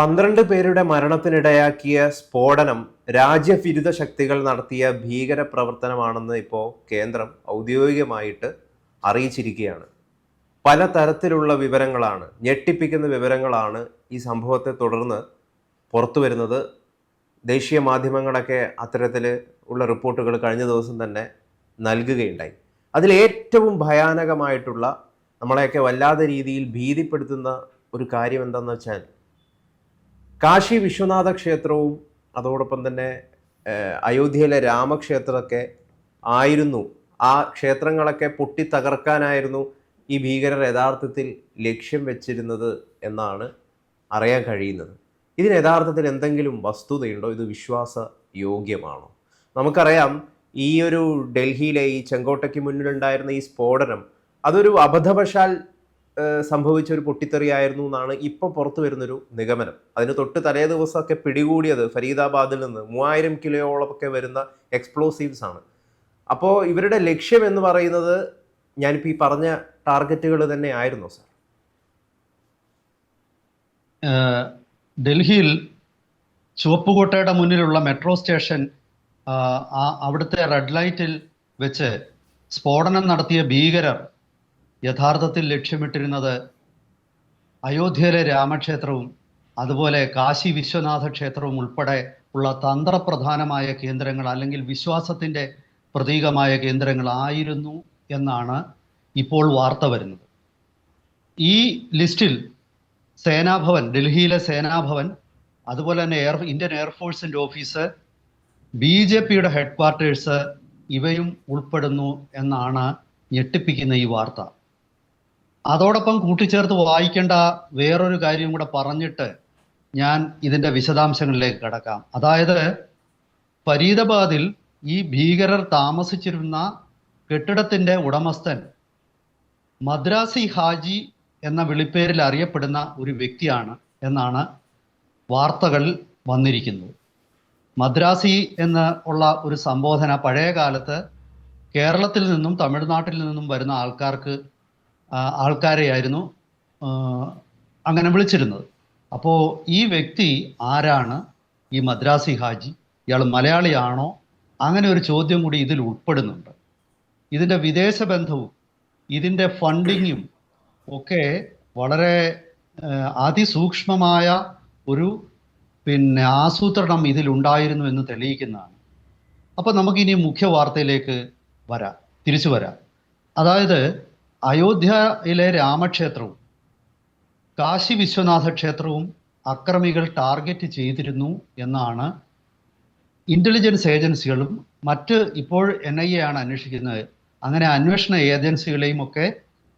പന്ത്രണ്ട് പേരുടെ മരണത്തിനിടയാക്കിയ സ്ഫോടനം രാജ്യവിരുദ്ധ ശക്തികൾ നടത്തിയ ഭീകര പ്രവർത്തനമാണെന്ന് ഇപ്പോൾ കേന്ദ്രം ഔദ്യോഗികമായിട്ട് അറിയിച്ചിരിക്കുകയാണ്. പല തരത്തിലുള്ള വിവരങ്ങളാണ് ഞെട്ടിപ്പിക്കുന്ന വിവരങ്ങളാണ് ഈ സംഭവത്തെ തുടർന്ന് പുറത്തു വരുന്നത്. ദേശീയ മാധ്യമങ്ങളൊക്കെ അത്തരത്തിൽ ഉള്ള റിപ്പോർട്ടുകൾ കഴിഞ്ഞ ദിവസം തന്നെ നൽകുകയുണ്ടായി. അതിലേറ്റവും ഭയാനകമായിട്ടുള്ള നമ്മളെയൊക്കെ വല്ലാതെ രീതിയിൽ ഭീതിപ്പെടുത്തുന്ന ഒരു കാര്യം എന്താണെന്ന് വെച്ചാൽ കാശി വിശ്വനാഥ ക്ഷേത്രവും അതോടൊപ്പം തന്നെ അയോധ്യയിലെ രാമക്ഷേത്രമൊക്കെ ആയിരുന്നു. ആ ക്ഷേത്രങ്ങളൊക്കെ പൊട്ടി തകർക്കാനായിരുന്നു ഈ ഭീകരർ യഥാർത്ഥത്തിൽ ലക്ഷ്യം വെച്ചിരുന്നത് എന്നാണ് അറിയാൻ കഴിയുന്നത്. ഇതിന് യഥാർത്ഥത്തിൽ എന്തെങ്കിലും വസ്തുതയുണ്ടോ? ഇത് വിശ്വാസ യോഗ്യമാണോ നമുക്കറിയാം ഈ ഒരു ഡൽഹിയിലെ ഈ ചെങ്കോട്ടയ്ക്ക് മുന്നിലുണ്ടായിരുന്ന ഈ സ്ഫോടനം അതൊരു അബദ്ധവശാൽ സംഭവിച്ച ഒരു പൊട്ടിത്തെറിയായിരുന്നു എന്നാണ് ഇപ്പോൾ പുറത്തു വരുന്നൊരു നിഗമനം. അതിന് തൊട്ട് തലേ ദിവസമൊക്കെ പിടികൂടിയത് ഫരീദാബാദിൽ നിന്ന് മൂവായിരം കിലോയോളമൊക്കെ വരുന്ന എക്സ്പ്ലോസീവ്സ് ആണ്. അപ്പോൾ ഇവരുടെ ലക്ഷ്യം എന്ന് പറയുന്നത് ഞാനിപ്പോൾ ഈ പറഞ്ഞ ടാർഗറ്റുകൾ തന്നെ ആയിരുന്നു സാർ ഡൽഹിയിൽ ചുവപ്പുകോട്ടയുടെ മുന്നിലുള്ള മെട്രോ സ്റ്റേഷൻ അവിടുത്തെ റെഡ് ലൈറ്റിൽ വെച്ച് സ്ഫോടനം നടത്തിയ ഭീകരർ യഥാർത്ഥത്തിൽ ലക്ഷ്യമിട്ടിരുന്നത് അയോധ്യയിലെ രാമക്ഷേത്രവും അതുപോലെ കാശി വിശ്വനാഥ ക്ഷേത്രവും ഉൾപ്പെടെ ഉള്ള തന്ത്രപ്രധാനമായ കേന്ദ്രങ്ങൾ അല്ലെങ്കിൽ വിശ്വാസത്തിന്റെ പ്രതീകമായ കേന്ദ്രങ്ങളായിരുന്നു എന്നാണ് ഇപ്പോൾ വാർത്ത വരുന്നത്. ഈ ലിസ്റ്റിൽ സേനാഭവൻ ഡൽഹിയിലെ സേനാഭവൻ അതുപോലെ തന്നെ എയർ ഇന്ത്യൻ എയർഫോഴ്സിന്റെ ഓഫീസ് ബി ജെ പിയുടെ ഹെഡ് ക്വാർട്ടേഴ്സ് ഇവയും ഉൾപ്പെടുന്നു എന്നാണ് ഞെട്ടിപ്പിക്കുന്ന ഈ വാർത്ത. അതോടൊപ്പം കൂട്ടിച്ചേർത്ത് വായിക്കേണ്ട വേറൊരു കാര്യം കൂടെ പറഞ്ഞിട്ട് ഞാൻ ഇതിന്റെ വിശദാംശങ്ങളിലേക്ക് കടക്കാം. അതായത് ഫരീദാബാദിൽ ഈ ഭീകരർ താമസിച്ചിരുന്ന കെട്ടിടത്തിന്റെ ഉടമസ്ഥൻ മദ്രാസി ഹാജി എന്ന വിളിപ്പേരിൽ അറിയപ്പെടുന്ന ഒരു വ്യക്തിയാണ് എന്നാണ് വാർത്തകൾ വന്നിരിക്കുന്നത് മദ്രാസി എന്ന് ഉള്ള ഒരു സംബോധന പഴയ കാലത്ത് കേരളത്തിൽ നിന്നും തമിഴ്നാട്ടിൽ നിന്നും വരുന്ന ആൾക്കാർക്ക് ആൾക്കാരെയായിരുന്നു അങ്ങനെ വിളിച്ചിരുന്നത്. അപ്പോൾ ഈ വ്യക്തി ആരാണ്? ഈ മദ്രാസി ഹാജി. ഇയാൾ മലയാളിയാണോ? അങ്ങനെ ഒരു ചോദ്യം കൂടി ഇതിൽ ഉൾപ്പെടുന്നുണ്ട്. ഇതിന്റെ വിദേശ ബന്ധവും ഇതിന്റെ ഫണ്ടിങ്ങും ഒക്കെ വളരെ അതിസൂക്ഷ്മമായ ഒരു പിന്നെ ആസൂത്രണം ഇതിലുണ്ടായിരുന്നു എന്ന് തെളിയിക്കുന്നതാണ്. അപ്പോൾ നമുക്കിനി മുഖ്യ വാർത്തയിലേക്ക് വരാം തിരിച്ചു വരാം. അതായത് അയോധ്യയിലെ രാമക്ഷേത്രവും കാശി വിശ്വനാഥ ക്ഷേത്രവും അക്രമികൾ ടാർഗറ്റ് ചെയ്തിരുന്നു എന്നാണ് ഇന്റലിജൻസ് ഏജൻസികളും മറ്റ് ഇപ്പോൾ എൻ ഐ എ ആണ് അന്വേഷിക്കുന്നത്. അങ്ങനെ അന്വേഷണ ഏജൻസികളെയും ഒക്കെ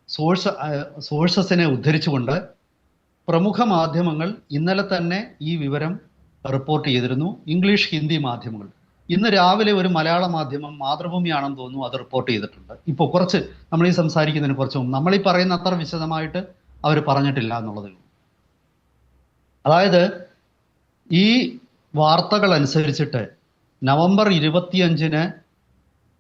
സോഴ്സ് സോഴ്സസിനെ ഉദ്ധരിച്ചുകൊണ്ട് പ്രമുഖ മാധ്യമങ്ങൾ ഇന്നലെ തന്നെ ഈ വിവരം റിപ്പോർട്ട് ചെയ്തിരുന്നു. ഇംഗ്ലീഷ് ഹിന്ദി മാധ്യമങ്ങൾ. ഇന്ന് രാവിലെ ഒരു മലയാള മാധ്യമം മാതൃഭൂമിയാണെന്ന് തോന്നുന്നു അത് റിപ്പോർട്ട് ചെയ്തിട്ടുണ്ട്. ഇപ്പോൾ കുറച്ച് നമ്മൾ ഈ സംസാരിക്കുന്നതിന് കുറച്ച് മുമ്പ് നമ്മൾ ഈ പറയുന്ന അത്ര വിശദമായിട്ട് അവർ പറഞ്ഞിട്ടില്ല എന്നുള്ളതേ ഉള്ളൂ. അതായത് ഈ വാർത്തകൾ അനുസരിച്ചിട്ട് നവംബർ ഇരുപത്തിയഞ്ചിന്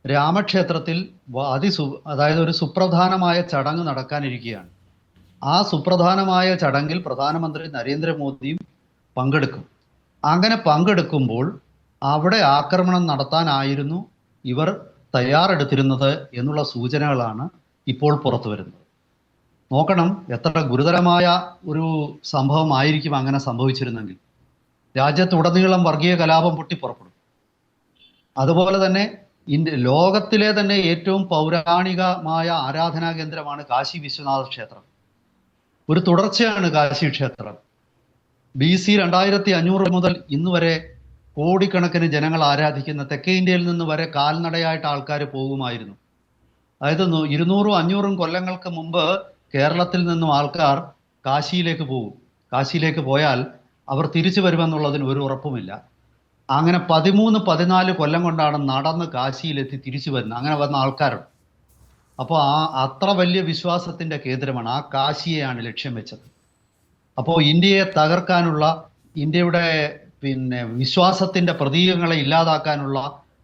രാമക്ഷേത്രത്തിൽ അതിസു അതായത് ഒരു സുപ്രധാനമായ ചടങ്ങ് നടക്കാനിരിക്കുകയാണ്. ആ സുപ്രധാനമായ ചടങ്ങിൽ പ്രധാനമന്ത്രി നരേന്ദ്രമോദിയും പങ്കെടുക്കും. അങ്ങനെ പങ്കെടുക്കുമ്പോൾ അവിടെ ആക്രമണം നടത്താനായിരുന്നു ഇവർ തയ്യാറെടുത്തിരുന്നത് എന്നുള്ള സൂചനകളാണ് ഇപ്പോൾ പുറത്തു വരുന്നത്. നോക്കണം എത്ര ഗുരുതരമായ ഒരു സംഭവമായിരിക്കും അങ്ങനെ സംഭവിച്ചിരുന്നെങ്കിൽ. രാജ്യത്തുടനീളം വർഗീയ കലാപം പൊട്ടിപ്പുറപ്പെടും അതുപോലെ തന്നെ ഇന്ത്യ ലോകത്തിലെ തന്നെ ഏറ്റവും പൗരാണികമായ ആരാധനാ കേന്ദ്രമാണ് കാശി വിശ്വനാഥ ക്ഷേത്രം. ഒരു തുടർച്ചയാണ് കാശി ക്ഷേത്രം. ബി സി രണ്ടായിരത്തി അഞ്ഞൂറ് മുതൽ ഇന്ന് വരെ കോടിക്കണക്കിന് ജനങ്ങൾ ആരാധിക്കുന്ന തെക്കേ ഇന്ത്യയിൽ നിന്ന് വരെ കാൽനടയായിട്ട് ആൾക്കാർ പോകുമായിരുന്നു. അതായത് ഇരുന്നൂറും അഞ്ഞൂറും കൊല്ലങ്ങൾക്ക് മുമ്പ് കേരളത്തിൽ നിന്നും ആൾക്കാർ കാശിയിലേക്ക് പോകും. കാശിയിലേക്ക് പോയാൽ അവർ തിരിച്ചു വരുമെന്നുള്ളതിന് ഒരു ഉറപ്പുമില്ല. അങ്ങനെ പതിമൂന്ന് പതിനാല് കൊല്ലം കൊണ്ടാണ് നടന്ന് കാശിയിലെത്തി തിരിച്ചു വരുന്നത്. അങ്ങനെ വന്ന ആൾക്കാരുണ്ട്. അപ്പോൾ ആ അത്ര വലിയ വിശ്വാസത്തിന്റെ കേന്ദ്രമാണ്. ആ കാശിയെയാണ് ലക്ഷ്യം വെച്ചത്. അപ്പോൾ ഇന്ത്യയെ തകർക്കാനുള്ള ഇന്ത്യയുടെ പിന്നെ വിശ്വാസത്തിന്റെ പ്രതീകങ്ങളെ ഇല്ലാതാക്കാനുള്ള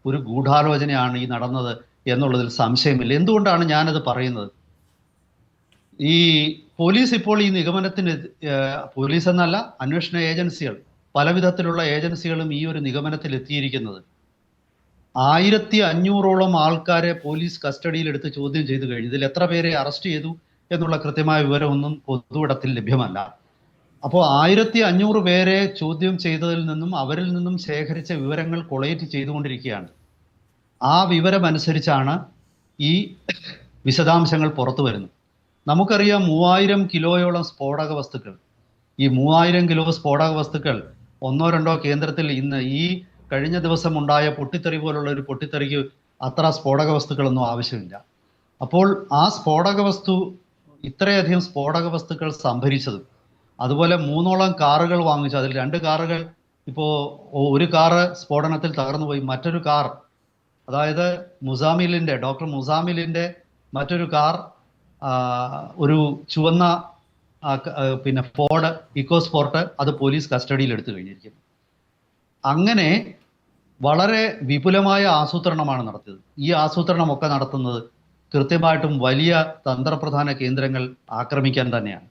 ഒരു ഗൂഢാലോചനയാണ് ഈ നടന്നത് എന്നുള്ളതിൽ സംശയമില്ല. എന്തുകൊണ്ടാണ് ഞാനത് പറയുന്നത്? ഈ പോലീസ് ഇപ്പോൾ ഈ നിഗമനത്തിന് പോലീസ് എന്നല്ല അന്വേഷണ ഏജൻസികൾ പലവിധത്തിലുള്ള ഏജൻസികളും ഈ ഒരു നിഗമനത്തിൽ എത്തിയിരിക്കുന്നത്. ആയിരത്തി അഞ്ഞൂറോളം ആൾക്കാരെ പോലീസ് കസ്റ്റഡിയിൽ എടുത്ത് ചോദ്യം ചെയ്തു കഴിഞ്ഞു. ഇതിൽ എത്ര പേരെ അറസ്റ്റ് ചെയ്തു എന്നുള്ള കൃത്യമായ വിവരമൊന്നും പൊതുവിടത്തിൽ ലഭ്യമല്ല. അപ്പോൾ ആയിരത്തി അഞ്ഞൂറ് പേരെ ചോദ്യം ചെയ്തതിൽ നിന്നും അവരിൽ നിന്നും ശേഖരിച്ച വിവരങ്ങൾ കൊളേറ്റ് ചെയ്തുകൊണ്ടിരിക്കുകയാണ്. ആ വിവരമനുസരിച്ചാണ് ഈ വിശദാംശങ്ങൾ പുറത്തു വരുന്നത്. നമുക്കറിയാം മൂവായിരം കിലോയോളം സ്ഫോടക വസ്തുക്കൾ. ഈ മൂവായിരം കിലോ സ്ഫോടക വസ്തുക്കൾ ഒന്നോ രണ്ടോ കേന്ദ്രത്തിൽ ഇന്ന് ഈ കഴിഞ്ഞ ദിവസം ഉണ്ടായ പൊട്ടിത്തെറി പോലുള്ള ഒരു പൊട്ടിത്തെറിക്ക് അത്ര സ്ഫോടക വസ്തുക്കളൊന്നും ആവശ്യമില്ല. അപ്പോൾ ആ സ്ഫോടക വസ്തു ഇത്രയധികം സ്ഫോടക വസ്തുക്കൾ സംഭരിച്ചതും അതുപോലെ മൂന്നോളം കാറുകൾ വാങ്ങിച്ചു. അതിൽ രണ്ട് കാറുകൾ ഇപ്പോൾ ഒരു കാറ് സ്ഫോടനത്തിൽ തകർന്നുപോയി. മറ്റൊരു കാർ അതായത് മുസാമിലിന്റെ ഡോക്ടർ മുസാമിലിന്റെ മറ്റൊരു കാർ ഒരു ചുവന്ന പിന്നെ ഫോർഡ് ഇക്കോ സ്പോർട്ട് അത് പോലീസ് കസ്റ്റഡിയിൽ എടുത്തു കഴിഞ്ഞിരിക്കുന്നു. അങ്ങനെ വളരെ വിപുലമായ ആസൂത്രണമാണ് നടത്തിയത്. ഈ ആസൂത്രണമൊക്കെ നടത്തുന്നത് കൃത്യമായിട്ടും വലിയ തന്ത്രപ്രധാന കേന്ദ്രങ്ങൾ ആക്രമിക്കാൻ തന്നെയാണ്.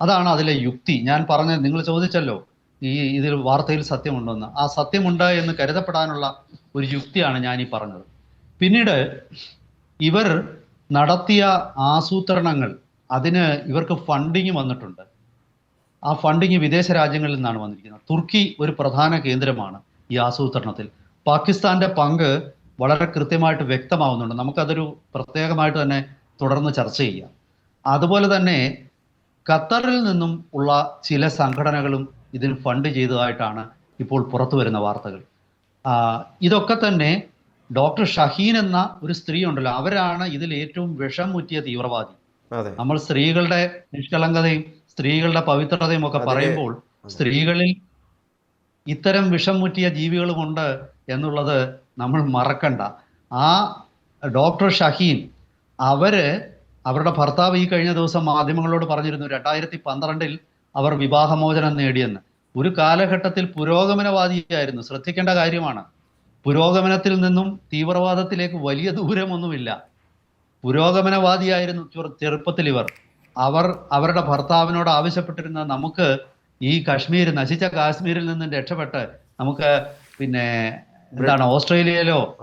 അതാണ് അതിലെ യുക്തി. ഞാൻ പറഞ്ഞ നിങ്ങൾ ചോദിച്ചല്ലോ ഈ ഇതിൽ വാർത്തയിൽ സത്യമുണ്ടെന്ന്. ആ സത്യമുണ്ട് എന്ന് കരുതപ്പെടാനുള്ള ഒരു യുക്തിയാണ് ഞാൻ ഈ പറഞ്ഞത്. പിന്നീട് ഇവർ നടത്തിയ ആസൂത്രണങ്ങൾ അതിന് ഇവർക്ക് ഫണ്ടിങ് വന്നിട്ടുണ്ട്. ആ ഫണ്ടിങ് വിദേശ രാജ്യങ്ങളിൽ നിന്നാണ് വന്നിരിക്കുന്നത്. തുർക്കി ഒരു പ്രധാന കേന്ദ്രമാണ് ഈ ആസൂത്രണത്തിൽ. പാകിസ്ഥാന്റെ പങ്ക് വളരെ കൃത്യമായിട്ട് വ്യക്തമാവുന്നുണ്ട്. നമുക്കതൊരു പ്രത്യേകമായിട്ട് തന്നെ തുടർന്ന് ചർച്ച ചെയ്യാം. അതുപോലെ തന്നെ ഖത്തറിൽ നിന്നും ഉള്ള ചില സംഘടനകളും ഇതിന് ഫണ്ട് ചെയ്തതായിട്ടാണ് ഇപ്പോൾ പുറത്തു വരുന്ന വാർത്തകൾ. ഇതൊക്കെ തന്നെ ഡോക്ടർ ഷഹീൻ എന്ന ഒരു സ്ത്രീ ഉണ്ടല്ലോ. അവരാണ് ഇതിൽ ഏറ്റവും വിഷം മുറ്റിയ തീവ്രവാദി നമ്മൾ സ്ത്രീകളുടെ നിഷ്കളങ്കതയും സ്ത്രീകളുടെ പവിത്രതയും ഒക്കെ പറയുമ്പോൾ സ്ത്രീകളിൽ ഇത്തരം വിഷം മുറ്റിയ ജീവികളുമുണ്ട് എന്നുള്ളത് നമ്മൾ മറക്കണ്ട. ആ ഡോക്ടർ ഷഹീൻ അവർ അവരുടെ ഭർത്താവ് ഈ കഴിഞ്ഞ ദിവസം മാധ്യമങ്ങളോട് പറഞ്ഞിരുന്നു രണ്ടായിരത്തി പന്ത്രണ്ടിൽ അവർ വിവാഹമോചനം നേടിയെന്ന്. ഒരു കാലഘട്ടത്തിൽ പുരോഗമനവാദിയായിരുന്നു. ശ്രദ്ധിക്കേണ്ട കാര്യമാണ് പുരോഗമനത്തിൽ നിന്നും തീവ്രവാദത്തിലേക്ക് വലിയ ദൂരമൊന്നുമില്ല. പുരോഗമനവാദിയായിരുന്നു ചെറു- ചെറുപ്പത്തിൽ ഇവർ. അവർ അവരുടെ ഭർത്താവിനോട് ആവശ്യപ്പെട്ടിരുന്ന നമുക്ക് ഈ കാശ്മീർ നശിച്ച കാശ്മീരിൽ നിന്നും രക്ഷപ്പെട്ട് നമുക്ക് പിന്നെ എന്താണ് ഓസ്ട്രേലിയയിലോ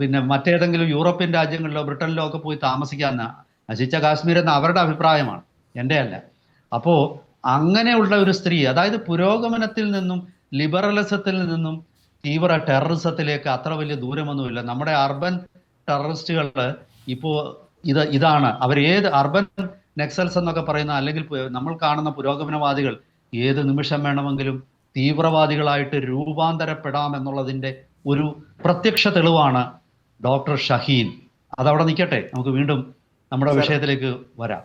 പിന്നെ മറ്റേതെങ്കിലും യൂറോപ്യൻ രാജ്യങ്ങളിലോ ബ്രിട്ടനിലോ ഒക്കെ പോയി താമസിക്കാൻ നശിച്ച കാശ്മീർ എന്ന അവരുടെ അഭിപ്രായമാണ്. എന്റെ അല്ല അപ്പോൾ അങ്ങനെയുള്ള ഒരു സ്ത്രീ അതായത് പുരോഗമനത്തിൽ നിന്നും ലിബറലിസത്തിൽ നിന്നും തീവ്ര ടെററിസത്തിലേക്ക് അത്ര വലിയ ദൂരമൊന്നുമില്ല. നമ്മുടെ അർബൻ ടെററിസ്റ്റുകൾ ഇപ്പോൾ ഇത് ഇതാണ്. അവർ ഏത് അർബൻ നെക്സൽസ് എന്നൊക്കെ പറയുന്ന അല്ലെങ്കിൽ നമ്മൾ കാണുന്ന പുരോഗമനവാദികൾ ഏത് നിമിഷം വേണമെങ്കിലും തീവ്രവാദികളായിട്ട് രൂപാന്തരപ്പെടാം എന്നുള്ളതിന്റെ ഒരു പ്രത്യക്ഷ തെളിവാണ് ഡോക്ടർ ഷഹീൻ. അതവിടെ നിൽക്കട്ടെ. നമുക്ക് വീണ്ടും നമ്മുടെ വിഷയത്തിലേക്ക് വരാം.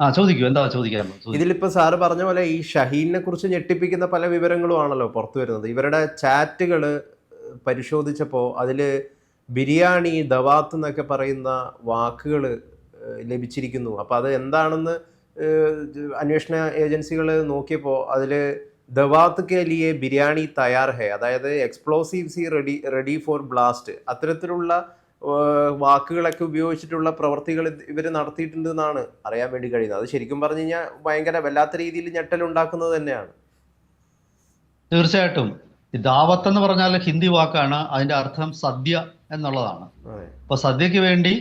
ആ ചോദിക്കൂ. എന്താ ചോദിക്കാൻ ചോദിക്കൂ. ഇതിലിപ്പോ സാറ് പറഞ്ഞ പോലെ ഈ ഷഹീനെ കുറിച്ച് ഞെട്ടിപ്പിക്കുന്ന പല വിവരങ്ങളും ആണല്ലോ പുറത്തു വരുന്നത്. ഇവരുടെ ചാറ്റുകൾ പരിശോധിച്ചപ്പോൾ അതിൽ ബിരിയാണി ദവാത്ത് എന്നൊക്കെ പറയുന്ന വാക്കുകൾ ലഭിച്ചിരിക്കുന്നു. അപ്പോൾ അത് എന്താണെന്ന് അന്വേഷണ ഏജൻസികൾ നോക്കിയപ്പോൾ അതിൽ ദവാത്ത് കെ ലിയെ ബിരിയാണി തയ്യാർ ഹേ അതായത് explosives ready ready for blast അത്തരത്തിലുള്ള വാക്കുകളൊക്കെ ഉപയോഗിച്ചിട്ടുള്ള പ്രവർത്തികൾ ഇവർ നടത്തിയിട്ടുണ്ടെന്നാണ് അറിയാൻ വേണ്ടി കഴിയുന്നത്. അത് ശരിക്കും പറഞ്ഞു കഴിഞ്ഞാൽ ഭയങ്കര വല്ലാത്ത രീതിയിൽ ഞെട്ടലുണ്ടാക്കുന്നത് തന്നെയാണ്. തീർച്ചയായിട്ടും. ദാവത്ത് എന്ന് പറഞ്ഞാൽ ഹിന്ദി വാക്കാണ് അതിന്റെ അർത്ഥം സദ്യ എന്നുള്ളതാണ്. അപ്പൊ സദ്യക്ക് വേണ്ടി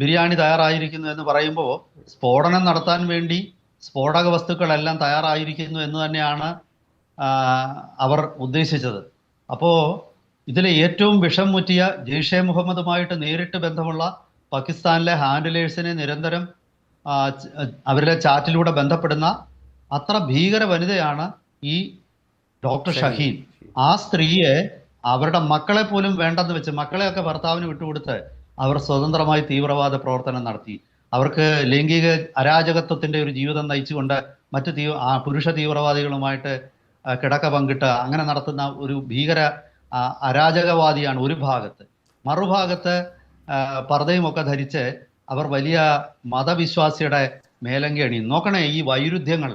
ബിരിയാണി തയ്യാറായിരിക്കുന്നു എന്ന് പറയുമ്പോൾ സ്ഫോടനം നടത്താൻ വേണ്ടി സ്ഫോടക വസ്തുക്കളെല്ലാം തയ്യാറായിരിക്കുന്നു എന്ന് തന്നെയാണ് അവർ ഉദ്ദേശിച്ചത്. അപ്പോൾ ഇതിലെ ഏറ്റവും വിഷം മുറ്റിയ ജെയ്ഷെ മുഹമ്മദുമായിട്ട് നേരിട്ട് ബന്ധമുള്ള പാകിസ്ഥാനിലെ ഹാൻഡിലേഴ്സിനെ നിരന്തരം അവരുടെ ചാറ്റിലൂടെ ബന്ധപ്പെടുന്ന അത്ര ഭീകര വനിതയാണ് ഈ ഡോക്ടർ ഷഹീൻ. ആ സ്ത്രീയെ അവരുടെ മക്കളെ പോലും വേണ്ടെന്ന് വെച്ച് മക്കളെയൊക്കെ ഭർത്താവിന് വിട്ടുകൊടുത്ത് അവർ സ്വതന്ത്രമായി തീവ്രവാദ പ്രവർത്തനം നടത്തി. അവർക്ക് ലൈംഗിക അരാജകത്വത്തിന്റെ ഒരു ജീവിതം നയിച്ചുകൊണ്ട് മറ്റു തീവ്ര ആ പുരുഷ തീവ്രവാദികളുമായിട്ട് കിടക്ക പങ്കിട്ട് അങ്ങനെ നടത്തുന്ന ഒരു ഭീകര അരാജകവാദിയാണ് ഒരു ഭാഗത്ത്. മറുഭാഗത്ത് പർദ്ദയുമൊക്കെ പർദ്ദയും ധരിച്ച് അവർ വലിയ മതവിശ്വാസിയുടെ മേലങ്കി അണിയും നോക്കണേ ഈ വൈരുദ്ധ്യങ്ങൾ.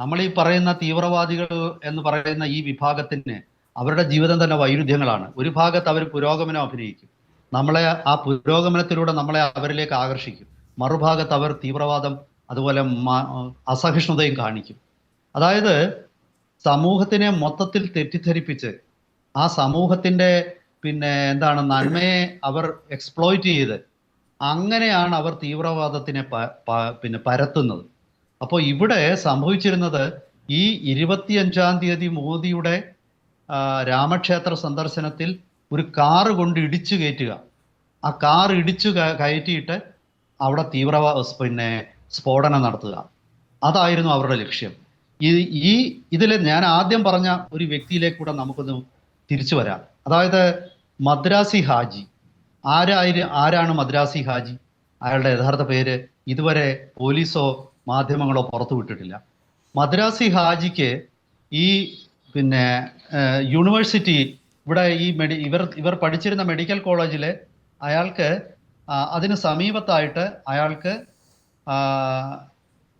നമ്മൾ ഈ പറയുന്ന തീവ്രവാദികൾ എന്ന് പറയുന്ന ഈ വിഭാഗത്തിന് അവരുടെ ജീവിതം തന്നെ വൈരുദ്ധ്യങ്ങളാണ്. ഒരു ഭാഗത്ത് അവർ പുരോഗമനം അഭിനയിക്കും. നമ്മളെ ആ പുരോഗമനത്തിലൂടെ നമ്മളെ അവരിലേക്ക് ആകർഷിക്കും. മറുഭാഗത്ത് അവർ തീവ്രവാദം അതുപോലെ അസഹിഷ്ണുതയും കാണിക്കും. അതായത് സമൂഹത്തിനെ മൊത്തത്തിൽ തെറ്റിദ്ധരിപ്പിച്ച് ആ സമൂഹത്തിന്റെ പിന്നെ എന്താണ് നന്മയെ അവർ എക്സ്പ്ലോയിറ്റ് ചെയ്ത് അങ്ങനെയാണ് അവർ തീവ്രവാദത്തിനെ പിന്നെ പരത്തുന്നത്. അപ്പോൾ ഇവിടെ സംഭവിച്ചിരുന്നത് ഈ ഇരുപത്തിയഞ്ചാം തീയതി മോദിയുടെ രാമക്ഷേത്ര സന്ദർശനത്തിൽ ഒരു കാറ് കൊണ്ട് ഇടിച്ചു കയറ്റുക. ആ കാർ ഇടിച്ചു കയറ്റിയിട്ട് അവിടെ തീവ്രവാ പിന്നെ സ്ഫോടനം നടത്തുക. അതായിരുന്നു അവരുടെ ലക്ഷ്യം. ഈ ഈ ഇതിൽ ഞാൻ ആദ്യം പറഞ്ഞ ഒരു വ്യക്തിയിലേക്ക് കൂടെ നമുക്കൊന്ന് തിരിച്ചു വരാം. അതായത് മദ്രാസി ഹാജി. ആരായി ആരാണ് മദ്രാസി ഹാജി? അയാളുടെ യഥാർത്ഥ പേര് ഇതുവരെ പോലീസോ മാധ്യമങ്ങളോ പുറത്തു വിട്ടിട്ടില്ല. മദ്രാസി ഹാജിക്ക് ഈ പിന്നെ യൂണിവേഴ്സിറ്റി ഇവിടെ ഈ മെഡി ഇവർ ഇവർ പഠിച്ചിരുന്ന മെഡിക്കൽ കോളേജിൽ അയാൾക്ക് അതിന് സമീപത്തായിട്ട് അയാൾക്ക്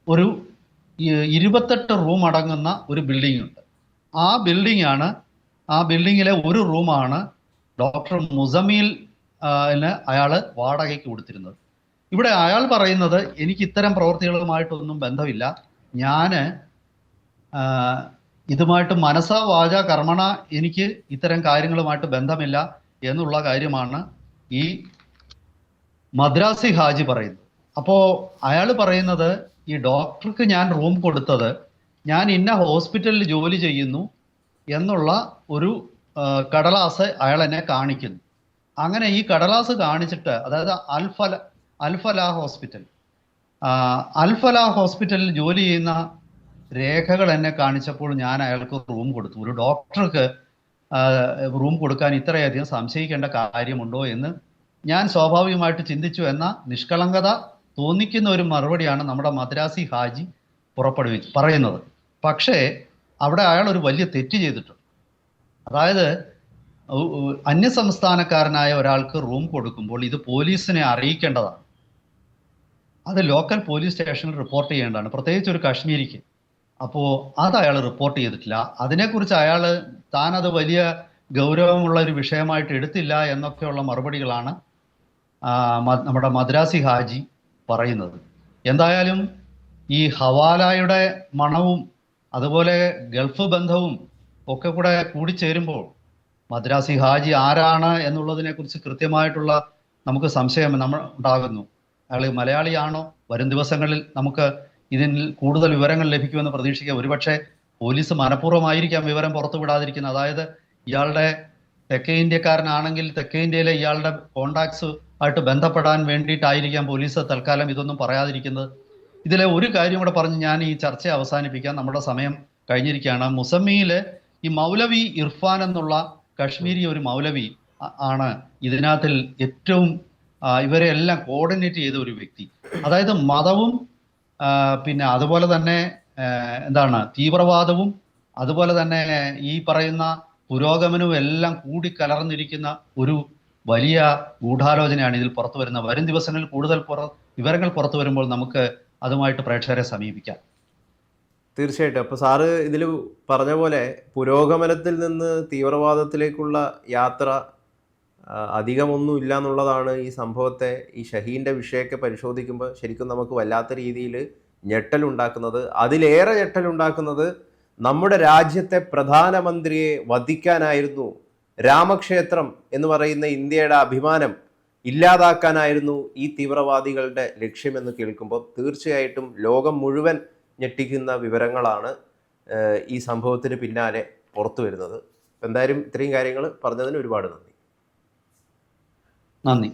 ഒരു ഇരുപത്തെട്ട് റൂം അടങ്ങുന്ന ഒരു ബിൽഡിംഗ് ഉണ്ട് ആ ബിൽഡിംഗ് ആണ് ആ ബിൽഡിങ്ങിലെ ഒരു റൂമാണ് ഡോക്ടർ മുസമീൽ അയാൾ വാടകയ്ക്ക് കൊടുത്തിരുന്നത്. ഇവിടെ അയാൾ പറയുന്നത് എനിക്ക് ഇത്തരം പ്രവൃത്തികളുമായിട്ടൊന്നും ബന്ധമില്ല. ഞാൻ ഇതുമായിട്ട് മനസ്സ വാച കർമ്മണ എനിക്ക് ഇത്തരം കാര്യങ്ങളുമായിട്ട് ബന്ധമില്ല എന്നുള്ള കാര്യമാണ് ഈ മദ്രാസി ഹാജി പറയുന്നത്. അപ്പോൾ അയാൾ പറയുന്നത് ഈ ഡോക്ടർക്ക് ഞാൻ റൂം കൊടുത്തത് ഞാൻ ഇന്ന ഹോസ്പിറ്റലിൽ ജോലി ചെയ്യുന്നു എന്നുള്ള ഒരു കടലാസ് അയാൾ എന്നെ കാണിക്കുന്നു. അങ്ങനെ ഈ കടലാസ് കാണിച്ചിട്ട് അതായത് അൽഫല അൽഫല ഹോസ്പിറ്റൽ അൽഫല ഹോസ്പിറ്റലിൽ ജോലി ചെയ്യുന്ന രേഖകൾ എന്നെ കാണിച്ചപ്പോൾ ഞാൻ അയാൾക്ക് റൂം കൊടുത്തു. ഒരു ഡോക്ടർക്ക് റൂം കൊടുക്കാൻ ഇത്രയധികം സംശയിക്കേണ്ട കാര്യമുണ്ടോ എന്ന് ഞാൻ സ്വാഭാവികമായിട്ട് ചിന്തിച്ചു എന്ന നിഷ്കളങ്കത തോന്നിക്കുന്ന ഒരു മറുപടിയാണ് നമ്മുടെ മദ്രാസി ഹാജി പുറപ്പെടുവി പറയുന്നത്. പക്ഷേ അവിടെ അയാൾ ഒരു വലിയ തെറ്റ് ചെയ്തിട്ടുണ്ട്. അതായത് അന്യസംസ്ഥാനക്കാരനായ ഒരാൾക്ക് റൂം കൊടുക്കുമ്പോൾ ഇത് പോലീസിനെ അറിയിക്കേണ്ടതാണ്. അത് ലോക്കൽ പോലീസ് സ്റ്റേഷനിൽ റിപ്പോർട്ട് ചെയ്യേണ്ടതാണ്. പ്രത്യേകിച്ച് ഒരു കാശ്മീരിക്ക്. അപ്പോൾ അത് അയാൾ റിപ്പോർട്ട് ചെയ്തിട്ടില്ല. അതിനെക്കുറിച്ച് അയാൾ താനത് വലിയ ഗൗരവമുള്ള ഒരു വിഷയമായിട്ട് എടുത്തില്ല എന്നൊക്കെയുള്ള മറുപടികളാണ് നമ്മുടെ മദ്രാസി ഹാജി പറയുന്നത്. എന്തായാലും ഈ ഹവാലായുടെ മണവും അതുപോലെ ഗൾഫ് ബന്ധവും ഒക്കെ കൂടെ കൂടിച്ചേരുമ്പോൾ മദ്രാസി ഹാജി ആരാണ് എന്നുള്ളതിനെ കുറിച്ച് കൃത്യമായിട്ടുള്ള നമുക്ക് സംശയം നമ്മൾ ഉണ്ടാകുന്നു. അയാൾ മലയാളിയാണോ? വരും ദിവസങ്ങളിൽ നമുക്ക് ഇതിൽ കൂടുതൽ വിവരങ്ങൾ ലഭിക്കുമെന്ന് പ്രതീക്ഷിക്കാം ഒരുപക്ഷെ പോലീസ് മനഃപൂർവമായിരിക്കാം വിവരം പുറത്തുവിടാതിരിക്കുന്നത് അതായത് ഇയാളുടെ തെക്കേ ഇന്ത്യക്കാരനാണെങ്കിൽ തെക്കേ ഇന്ത്യയിലെ ഇയാളുടെ കോണ്ടാക്ട്സ് ആയിട്ട് ബന്ധപ്പെടാൻ വേണ്ടിയിട്ടായിരിക്കാം പോലീസ് തൽക്കാലം ഇതൊന്നും പറയാതിരിക്കുന്നത്. ഇതിലെ ഒരു കാര്യം കൂടെ പറഞ്ഞ് ഞാൻ ഈ ചർച്ച അവസാനിപ്പിക്കാം. നമ്മുടെ സമയം കഴിഞ്ഞിരിക്കുകയാണ്. മുസമ്മിയിലെ ഈ മൗലവി ഇർഫാൻ എന്നുള്ള കശ്മീരി ഒരു മൗലവി ആണ് ഇതിനകത്തിൽ ഏറ്റവും ഇവരെ എല്ലാം കോർഡിനേറ്റ് ചെയ്ത ഒരു വ്യക്തി. അതായത് മതവും പിന്നെ അതുപോലെ തന്നെ എന്താണ് തീവ്രവാദവും അതുപോലെ തന്നെ ഈ പറയുന്ന പുരോഗമനവും എല്ലാം കൂടി കൂടിക്കലർന്നിരിക്കുന്ന ഒരു വലിയ ഗൂഢാലോചനയാണ് ഇതിൽ പുറത്തു വരുന്നത്. വരും ദിവസങ്ങളിൽ കൂടുതൽ വിവരങ്ങൾ പുറത്തു വരുമ്പോൾ നമുക്ക് അതുമായിട്ട് പ്രേക്ഷകരെ സമീപിക്കാം. തീർച്ചയായിട്ടും. അപ്പോൾ സാറ് ഇതിൽ പറഞ്ഞ പോലെ പുരോഗമനത്തിൽ നിന്ന് തീവ്രവാദത്തിലേക്കുള്ള യാത്ര അധികമൊന്നും ഇല്ല എന്നുള്ളതാണ് ഈ സംഭവത്തെ ഈ ഷഹീന്റെ വിഷയമൊക്കെ പരിശോധിക്കുമ്പോൾ ശരിക്കും നമുക്ക് വല്ലാത്ത രീതിയിൽ ഞെട്ടലുണ്ടാക്കുന്നത് അതിലേറെ ഞെട്ടലുണ്ടാക്കുന്നത് നമ്മുടെ രാജ്യത്തെ പ്രധാനമന്ത്രിയെ വധിക്കാനായിരുന്നു രാമക്ഷേത്രം എന്ന് പറയുന്ന ഇന്ത്യയുടെ അഭിമാനം ഇല്ലാതാക്കാനായിരുന്നു ഈ തീവ്രവാദികളുടെ ലക്ഷ്യമെന്ന് കേൾക്കുമ്പോൾ തീർച്ചയായിട്ടും ലോകം മുഴുവൻ ഞെട്ടിക്കുന്ന വിവരങ്ങളാണ് ഈ സംഭവത്തിന് പിന്നാലെ പുറത്തു വരുന്നത്. എന്തായാലും ഇത്രയും കാര്യങ്ങൾ പറഞ്ഞതിന് ഒരുപാട് നന്ദി. നന്ദി